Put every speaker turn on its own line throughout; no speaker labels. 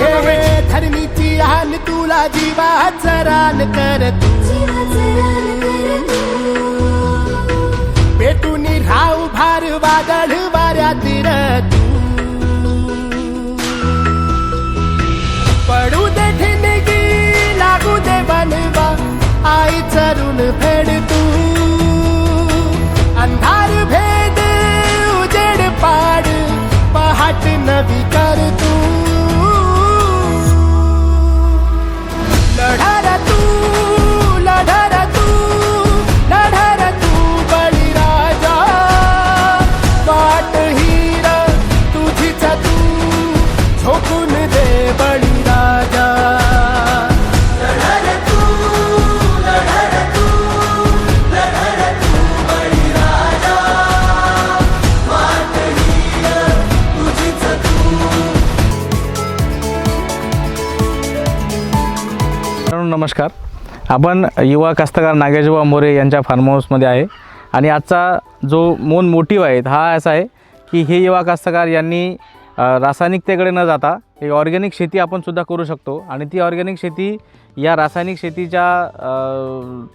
हे धरणीची हाल तुला जीवा चरान कर तू
नमस्कार. आपण युवा कास्तकार नागेशबा मोरे यांच्या फार्म हाऊसमध्ये आहे. आणि आजचा जो मोन मोटिव्ह आहे हा असा आहे की हे युवा कास्तकार यांनी रासायनिकतेकडे न जाता एक ऑर्गॅनिक शेती आपणसुद्धा करू शकतो. आणि ती ऑर्गॅनिक शेती या रासायनिक शेतीच्या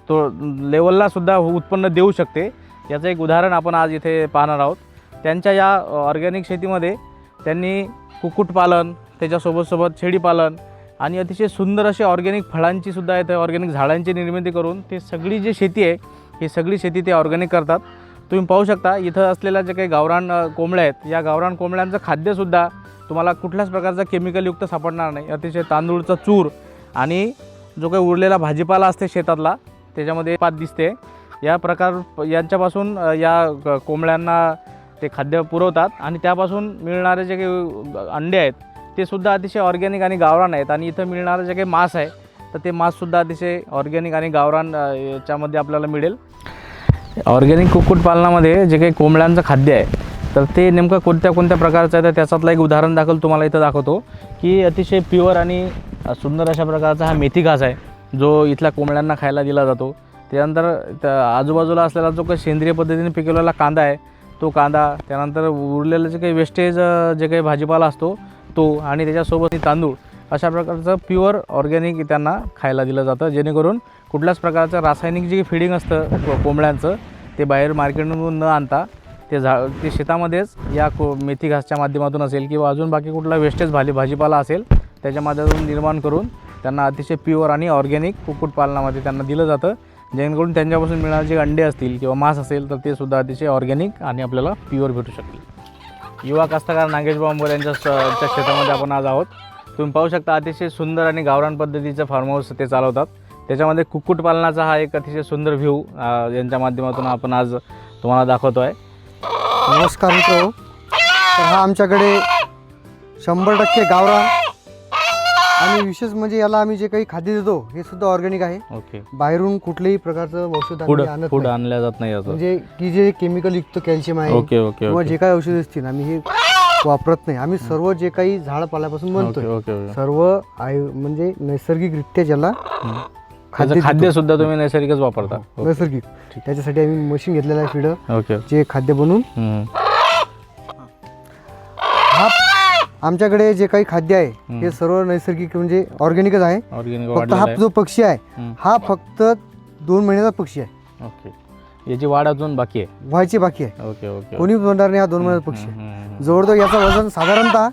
तो लेवललासुद्धा उत्पन्न देऊ शकते. याचं एक उदाहरण आपण आज इथे पाहणार आहोत. त्यांच्या या ऑर्गॅनिक शेतीमध्ये त्यांनी कुक्कुटपालन त्याच्यासोबत सोबत शेळीपालन आणि अतिशय सुंदर अशी ऑर्गॅनिक फळांची सुद्धा इथे ऑर्गॅनिक झाडांची निर्मिती करून ते सगळी जी शेती आहे ही सगळी शेती ते ऑर्गॅनिक करतात. तुम्ही पाहू शकता इथं असलेल्या जे काही गावरान कोंबड्या आहेत या गावरान कोंबड्यांचं खाद्यसुद्धा तुम्हाला कुठल्याच प्रकारचं केमिकलयुक्त सापडणार नाही. अतिशय तांदूळचा चूर आणि जो काही उरलेला भाजीपाला असते शेतातला त्याच्यामध्ये पात दिसते. या प्रकार यांच्यापासून या क- कोंबड्यांना ते खाद्य पुरवतात आणि त्यापासून मिळणारे जे काही अंडे आहेत ते सुद्धा अतिशय ऑर्गॅनिक आणि गावरान आहेत. आणि इथं मिळणारं जे काही मांस आहे तर ते मांससुद्धा अतिशय ऑर्गॅनिक आणि गावरान याच्यामध्ये आपल्याला मिळेल. ऑर्गॅनिक कुक्कुटपालनामध्ये जे काही कोंबड्यांचं खाद्य आहे तर ते नेमकं कोणत्या कोणत्या प्रकारचं आहे तर त्याच्यातलं एक उदाहरण दाखल तुम्हाला इथं दाखवतो की अतिशय प्युअर आणि सुंदर अशा प्रकारचा हा मेथी घास आहे जो इथल्या कोंबड्यांना खायला दिला जातो. त्यानंतर त्या आजूबाजूला असलेला जो काही सेंद्रिय पद्धतीने पिकवलेला कांदा आहे तो कांदा त्यानंतर उरलेलं जे काही वेस्टेज जे काही भाजीपाला असतो तो आणि त्याच्यासोबत तांदूळ अशा प्रकारचं प्युअर ऑर्गॅनिक त्यांना खायला दिलं जातं. जेणेकरून कुठल्याच प्रकारचं रासायनिक जे फिडिंग असतं को- कोंबड्यांचं ते बाहेर मार्केटमधून न आणता ते झा ते शेतामध्येच या को मेथी घासच्या माध्यमातून असेल किंवा अजून बाकी कुठला वेस्टेज भाजी भाजीपाला असेल त्याच्या माध्यमातून निर्माण करून त्यांना अतिशय प्युअर आणि ऑर्गॅनिक कुक्कुटपालनामध्ये त्यांना दिलं जातं. जेणेकरून त्यांच्यापासून मिळणारे जे अंडे असतील किंवा मांस असेल तर ते सुद्धा अतिशय ऑर्गॅनिक आणि आपल्याला प्युअर भेटू शकतील युवा कास्तकार नागेश बांबोर यांच्या च्या शेतामध्ये आपण आज आहोत. तुम्ही पाहू शकता अतिशय सुंदर आणि गावरान पद्धतीचं फार्म हाऊस ते चालवतात. त्याच्यामध्ये कुक्कुटपालनाचा हा एक अतिशय सुंदर व्ह्यू यांच्या माध्यमातून आपण आज तुम्हाला दाखवतो आहे
नमस्कार मित्र. तर हा आमच्याकडे शंभर टक्के गावरान आणि विशेष म्हणजे याला आम्ही जे काही खाद्य देतो हे सुद्धा ऑर्गॅनिक आहे.
ओके
बाहेरून कुठल्याही प्रकारचं औषध
फूड
आम्ही आणत
फूड
नाही.
आणल्या जात नाही याचं
म्हणजे की जे केमिकल युक्त कॅल्शियम आहे
ओके ओके
किंवा
ओके
जे काही औषध असतील आम्ही हे वापरत नाही. आम्ही सर्व जे काही
ओके
बनतोय
ओके ओके
सर्व आयु म्हणजे नैसर्गिकरित्या ज्याला
हम्म.
खाद्य
त्याचं खाद्य
देतो.
सुद्धा तुम्ही नैसर्गिकच वापरता. ओके
नैसर्गिक. त्याच्यासाठी आम्ही मशीन घेतलेलं आहे फिड
ओके
जे खाद्य बनवून
हम्म.
हा आमच्याकडे जे काही खाद्य आहे हे सर्व नैसर्गिक म्हणजे ऑर्गॅनिकच आहे. फक्त हा जो पक्षी आहे. हा फक्त दोन महिन्याचा पक्षी आहे.
ओके याची वाढ अजून बाकी आहे?
व्हायची बाकी आहे.
ओके ओके
कोणी बनणार नाही हा दोन महिन्याचा पक्षी आहे. जवळजवळ याचं वजन साधारणतः.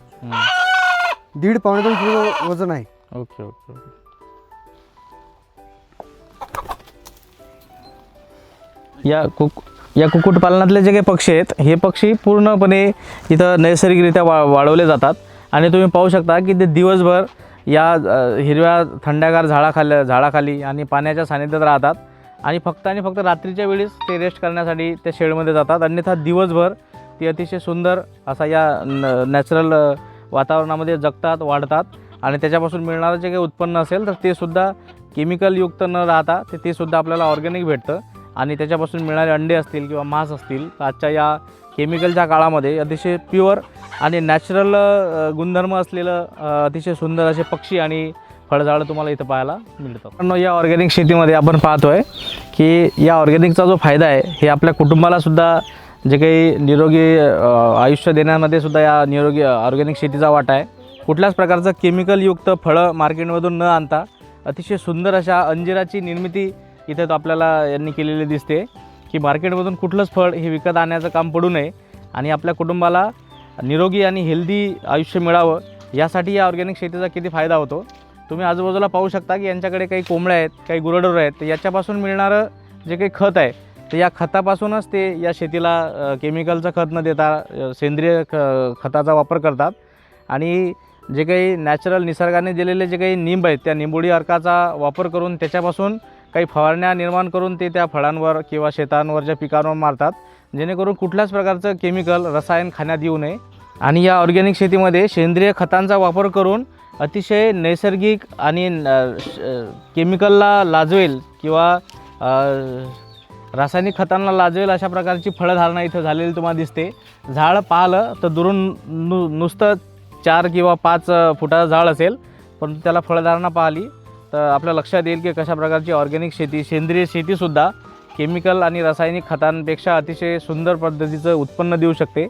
दीड पावणे दोन किलो वजन आहे.
ओके ओके ओके या कुक या कुक्कुटपालनातले जे काही पक्षी आहेत हे पक्षी पूर्णपणे इथं नैसर्गिकरित्या वा वाढवले जातात. आणि तुम्ही पाहू शकता की ते दिवसभर या हिरव्या थंड्यागार झाडाखाल्या झाडाखाली आणि पाण्याच्या सानिध्यात राहतात. आणि फक्त आणि फक्त रात्रीच्या वेळीच ते रेस्ट करण्यासाठी त्या शेडमध्ये जातात. अन्यथा दिवसभर ती अतिशय सुंदर असा या न नॅचरल वातावरणामध्ये जगतात वाढतात. आणि त्याच्यापासून मिळणारं जे काही उत्पन्न असेल तर ते सुद्धा केमिकलयुक्त न राहता ते ते सुद्धा आपल्याला ऑर्गॅनिक भेटतं. आणि त्याच्यापासून मिळणारे अंडे असतील किंवा मांस असतील आजच्या या केमिकलच्या काळामध्ये अतिशय प्युअर आणि नॅचरल गुणधर्म असलेलं अतिशय सुंदर असे पक्षी आणि फळझाडं तुम्हाला इथं पाहायला मिळतं पण या ऑर्गॅनिक शेतीमध्ये आपण पाहतोय की या ऑर्गॅनिकचा जो फायदा आहे हे आपल्या कुटुंबाला सुद्धा जे काही निरोगी आयुष्य देण्यामध्ये सुद्धा या निरोगी ऑर्गॅनिक शेतीचा वाटा आहे. कुठल्याच प्रकारचं केमिकलयुक्त फळं मार्केटमधून न आणता अतिशय सुंदर अशा अंजिराची निर्मिती इथं आपल्याला यांनी केलेली दिसते की मार्केटमधून कुठलंच फळ हे विकत आणण्याचं काम पडू नये आणि आपल्या कुटुंबाला निरोगी आणि हेल्दी आयुष्य मिळावं यासाठी या ऑर्गॅनिक शेतीचा किती फायदा होतो. तुम्ही आजूबाजूला पाहू शकता की यांच्याकडे काही कोंबड्या आहेत काही गुरडोर आहेत. तर याच्यापासून मिळणारं जे काही खत आहे तर या खतापासूनच ते या शेतीला केमिकलचं खत न देता सेंद्रिय ख खताचा वापर करतात. आणि जे काही नॅचरल निसर्गाने दिलेले जे काही निंब आहेत त्या निंबोडी अर्काचा वापर करून त्याच्यापासून काही फवारण्या निर्माण करून ते त्या फळांवर किंवा शेतांवरच्या पिकांवर मारतात जेणेकरून कुठल्याच प्रकारचं केमिकल रसायन खाण्यात येऊ नये. आणि या ऑर्गॅनिक शेतीमध्ये सेंद्रिय खतांचा वापर करून अतिशय नैसर्गिक आणि श- केमिकलला लाजवेल किंवा रासायनिक खतांना लाजवेल अशा प्रकारची फळधारणा इथं झालेली तुम्हाला दिसते. झाड पाहिलं तर दुरून नु नुसतं चार किंवा पाच फुटाचं झाड असेल परंतु त्याला फळधारणा पाहिली. तर आपल्या लक्षात येईल की कशा प्रकारची ऑर्गॅनिक शेती सेंद्रिय शेतीसुद्धा केमिकल आणि रासायनिक खतांपेक्षा अतिशय सुंदर पद्धतीचं उत्पन्न देऊ शकते.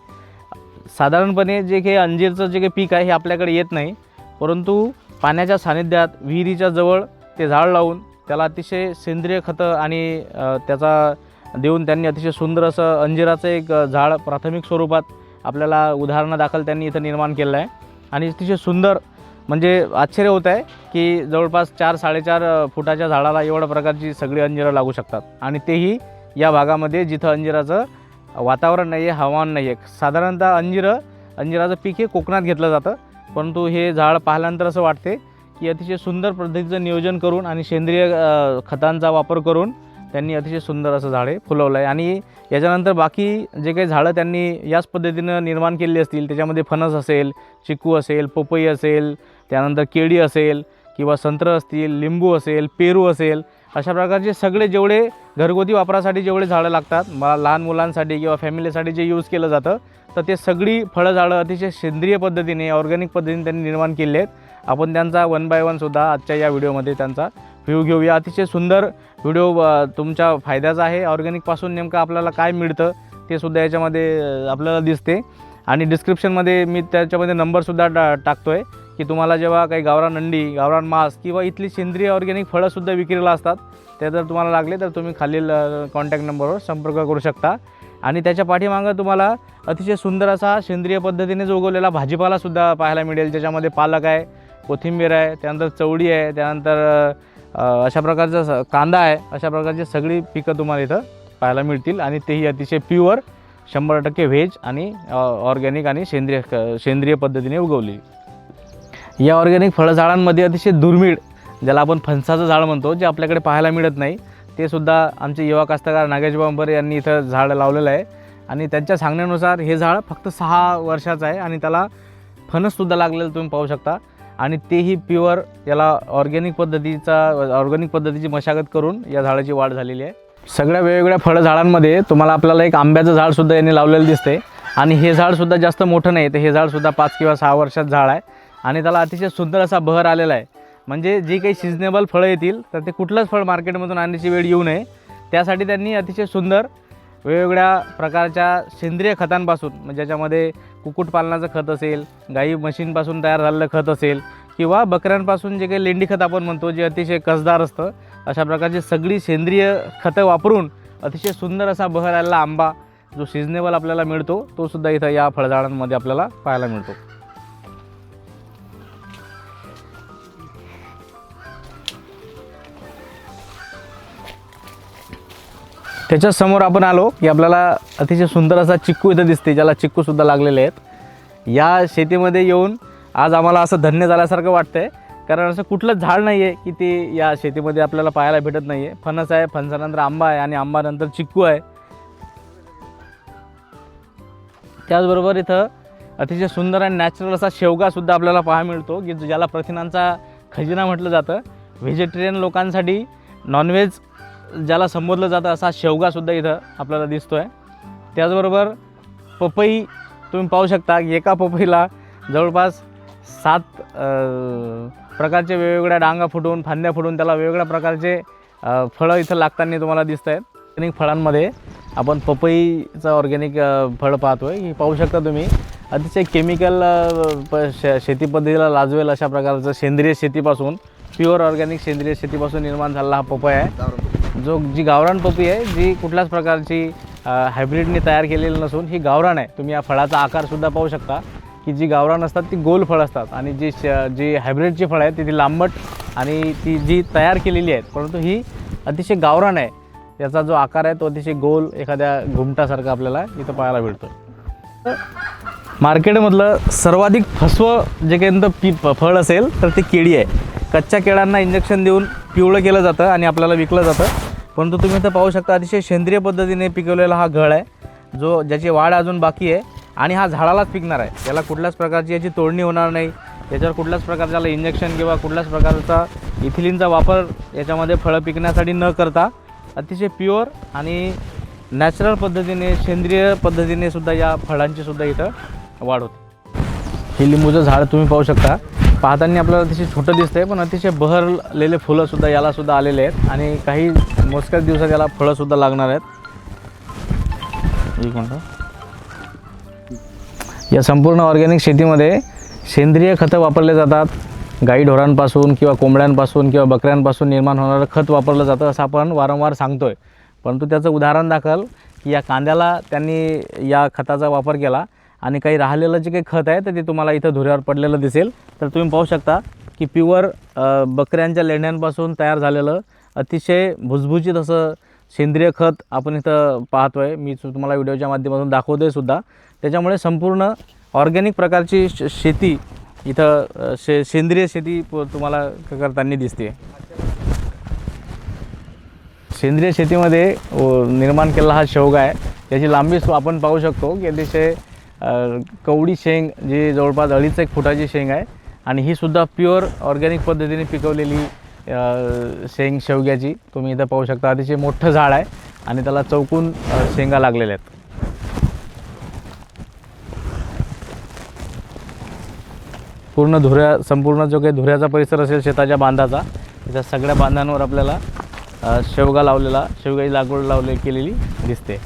साधारणपणे जे काही अंजीरचं जे काही पीक आहे हे आपल्याकडे येत नाही परंतु पाण्याच्या सानिध्यात विहिरीच्या जवळ ते झाड लावून त्याला अतिशय सेंद्रिय खतं आणि त्याचा देऊन त्यांनी अतिशय सुंदर असं अंजिराचं एक झाड प्राथमिक स्वरूपात आपल्याला उदाहरणादाखल त्यांनी इथं निर्माण केलं आहे. आणि अतिशय सुंदर म्हणजे आश्चर्य होत आहे की जवळपास चार साडेचार फुटाच्या झाडाला एवढ्या प्रकारची सगळी अंजिरं लागू शकतात. आणि तेही या भागामध्ये जिथं अंजिराचं वातावरण नाही आहे हवामान नाही आहे साधारणतः अंजिरं अंजिराचं पीक हे कोकणात घेतलं जातं. परंतु हे झाड पाहिल्यानंतर असं वाटते की अतिशय सुंदर पद्धतीचं नियोजन करून आणि सेंद्रिय खतांचा वापर करून त्यांनी अतिशय सुंदर असं झाड हे फुलवलं आहे. आणि याच्यानंतर बाकी जे काही झाडं त्यांनी याच पद्धतीनं निर्माण केलेली असतील त्याच्यामध्ये फणस असेल चिक्कू असेल पपई असेल त्यानंतर केळी असेल किंवा संत्र असतील लिंबू असेल पेरू असेल अशा प्रकारचे सगळे जेवढे घरगुती वापरासाठी जेवढे झाडं लागतात मला लहान मुलांसाठी किंवा फॅमिलीसाठी जे यूज केलं जातं तर ते सगळी फळं झाडं अतिशय सेंद्रिय पद्धतीने ऑर्गॅनिक पद्धतीने त्यांनी निर्माण केले आहेत. आपण त्यांचा वन बाय वनसुद्धा आजच्या या व्हिडिओमध्ये त्यांचा व्ह्यू घेऊया. अतिशय सुंदर व्हिडिओ तुमच्या फायद्याचा आहे. ऑर्गॅनिकपासून नेमकं आपल्याला काय मिळतं ते सुद्धा याच्यामध्ये आपल्याला दिसते. आणि डिस्क्रिप्शनमध्ये मी त्याच्यामध्ये नंबरसुद्धा टा टाकतो आहे की तुम्हाला जेव्हा काही गावरान अंडी गावरान मांस किंवा इथली सेंद्रिय ऑर्गॅनिक फळंसुद्धा विक्रीला असतात ते जर तुम्हाला लागले तर तुम्ही खालील कॉन्टॅक्ट नंबरवर संपर्क करू शकता. आणि त्याच्या पाठीमागं तुम्हाला अतिशय सुंदर असा सेंद्रिय पद्धतीने उगवलेला भाजीपालासुद्धा पाहायला मिळेल ज्याच्यामध्ये पालक आहे कोथिंबीर आहे त्यानंतर चवडी आहे त्यानंतर अशा प्रकारचा कांदा आहे अशा प्रकारची सगळी पिकं तुम्हाला इथं पाहायला मिळतील. आणि तेही अतिशय प्युअर शंभर टक्के व्हेज आणि ऑर्गॅनिक आणि सेंद्रिय क- सेंद्रिय पद्धतीने उगवली. या ऑर्गॅनिक फळझाडांमध्ये अतिशय दुर्मिळ ज्याला आपण फणसाचं झाड म्हणतो जे आपल्याकडे पाहायला मिळत नाही ते सुद्धा आमचे युवा कास्तकार नागेश बांबर यांनी इथं झाड लावलेलं आहे. आणि त्यांच्या सांगण्यानुसार हे झाड फक्त सहा वर्षाचं आहे आणि त्याला फणससुद्धा लागलेलं तुम्ही पाहू शकता. आणि तेही प्युअर याला ऑर्गॅनिक पद्धतीचा ऑर्गॅनिक पद्धतीची मशागत करून या झाडाची वाढ झालेली आहे. सगळ्या वेगवेगळ्या फळझाडांमध्ये तुम्हाला आपल्याला एक आंब्याचं झाडसुद्धा यांनी लावलेलं दिसते आणि हे झाडसुद्धा जास्त मोठं नाही तर हे झाडसुद्धा पाच किंवा सहा वर्षात झाड आहे. आणि त्याला अतिशय सुंदर असा बहर आलेला आहे. म्हणजे जी काही सिजनेबल फळं येतील तर ते कुठलंच फळ मार्केटमधून आणण्याची वेळ येऊ नये. त्यासाठी त्यांनी अतिशय सुंदर वेगवेगळ्या प्रकारच्या सेंद्रिय खतांपासून म्हणजे ज्याच्यामध्ये कुक्कुटपालनाचं खत असेल गाई म्हशींपासून तयार झालेलं खत असेल किंवा बकऱ्यांपासून जे काही लेंडी खत आपण म्हणतो जे अतिशय कसदार असतं अशा प्रकारची सगळी सेंद्रिय खतं वापरून अतिशय सुंदर असा बहर आलेला आंबा जो सिजनेबल आपल्याला मिळतो तो सुद्धा इथं या फळझाडांमध्ये आपल्याला पाहायला मिळतो. त्याच्यासमोर आपण आलो की आपल्याला अतिशय सुंदर असा चिक्कू इथं दिसते ज्याला चिक्कूसुद्धा लागलेले आहेत. या शेतीमध्ये येऊन आज आम्हाला असं धन्य झाल्यासारखं वाटतं आहे कारण असं कुठलंच झाड नाही आहे की ते या शेतीमध्ये आपल्याला पाहायला भेटत नाही आहे फणस आहे फणसानंतर आंबा आहे आणि आंबानंतर चिक्कू आहे. त्याचबरोबर इथं अतिशय सुंदर आणि नॅचरल असा शेवगासुद्धा आपल्याला पाहायला मिळतो की ज्याला प्रथिनांचा खजिना म्हटलं जातं. व्हेजिटेरियन लोकांसाठी नॉनव्हेज ज्याला संबोधलं जातं असा शेवगासुद्धा इथं आपल्याला दिसतो आहे त्याचबरोबर पपई तुम्ही पाहू शकता एका पपईला जवळपास सात प्रकारचे वेगवेगळ्या डांगा फुटून फांद्या फुटून त्याला वेगवेगळ्या प्रकारचे फळं इथं लागताना तुम्हाला दिसत आहेत ऑर्गॅनिक फळांमध्ये आपण पपईचं ऑर्गॅनिक फळ पाहतो आहे ही पाहू शकता तुम्ही. अतिशय केमिकल प श शेती पद्धतीला लाजवेल अशा प्रकारचं सेंद्रिय शेतीपासून प्युअर ऑर्गॅनिक सेंद्रिय शेतीपासून निर्माण झालेला हा पपई आहे. जो जी गावरान पपई आहे जी कुठल्याच प्रकारची हायब्रिडने तयार केलेली नसून ही गावरान आहे. तुम्ही या फळाचा आकारसुद्धा पाहू शकता की जी गावरान असतात ती गोल फळ असतात. आणि जी श जी हायब्रिडची फळं आहेत ती लांबट आणि ती जी तयार केलेली आहेत. परंतु ही अतिशय गावरान आहे. याचा जो आकार आहे तो अतिशय गोल एखाद्या घुमटासारखा आपल्याला इथं पाहायला मिळतो मार्केटमधलं सर्वाधिक फसवं जे काही पी फळ असेल तर ते केळी आहे. कच्च्या केळांना इंजेक्शन देऊन पिवळं केलं जातं आणि आपल्याला विकलं जातं. परंतु तुम्ही इथं पाहू शकता अतिशय सेंद्रिय पद्धतीने पिकवलेला हा घळ आहे जो ज्याची वाढ अजून बाकी आहे आणि हा झाडालाच पिकणार आहे. याला कुठल्याच प्रकारची याची तोडणी होणार नाही. याच्यावर कुठल्याच प्रकारचा इंजेक्शन किंवा कुठल्याच प्रकारचा इथिलिनचा वापर याच्यामध्ये फळं पिकण्यासाठी न करता अतिशय प्युअर आणि नॅचरल पद्धतीने सेंद्रिय पद्धतीने सुद्धा या फळांची सुद्धा इथं वाढ होते. हे लिंबूचं झाड तुम्ही पाहू शकता. पाहताना आपल्याला अतिशय छोटं दिसतंय पण अतिशय बहरलेले फुलंसुद्धा यालासुद्धा आलेले आहेत. आणि काही मोजक्याच दिवसात याला फळंसुद्धा लागणार आहेत. एक मिनटं. या संपूर्ण ऑर्गॅनिक शेतीमध्ये सेंद्रिय खतं वापरले जातात. गाई ढोरांपासून किंवा कोंबड्यांपासून किंवा बकऱ्यांपासून निर्माण होणारं खत वापरलं जातं असं आपण वारंवार सांगतो आहे परंतु त्याचं उदाहरण दाखल की या कांद्याला त्यांनी या खताचा वापर केला. आणि काही राहिलेलं जे काही खत आहे तर ते तुम्हाला इथं धुऱ्यावर पडलेलं दिसेल. तर तुम्ही पाहू शकता की प्युअर बकऱ्यांच्या लेंड्यांपासून तयार झालेलं अतिशय भुसभुशीत असं सेंद्रिय खत आपण इथं पाहतो आहे मी सु- तुम्हाला व्हिडिओच्या माध्यमातून दाखवतो आहे सुद्धा. त्याच्यामुळे संपूर्ण ऑर्गॅनिक प्रकारची श शेती इथं शे सेंद्रिय शेती प- तुम्हाला क- करताना दिसते सेंद्रिय शेतीमध्ये निर्माण केलेला हा शेवगा आहे. त्याची लांबी आपण पाहू शकतो की अतिशय कवडी शेंग जी जवळपास अडीच एक फुटाची शेंग आहे. आणि ही सुद्धा प्युअर ऑर्गॅनिक पद्धतीने पिकवलेली शेंग शेवग्याची. तुम्ही इथं पाहू शकता अतिशय मोठं झाड आहे आणि त्याला चौकून शेंगा लागलेल्या आहेत. पूर्ण धुऱ्या संपूर्ण जो काही धुऱ्याचा परिसर असेल शेताच्या बांधाचा त्या सगळ्या बांधांवर आपल्याला शेवगा लावलेला शेवगाची लागवड लावले केलेली दिसते.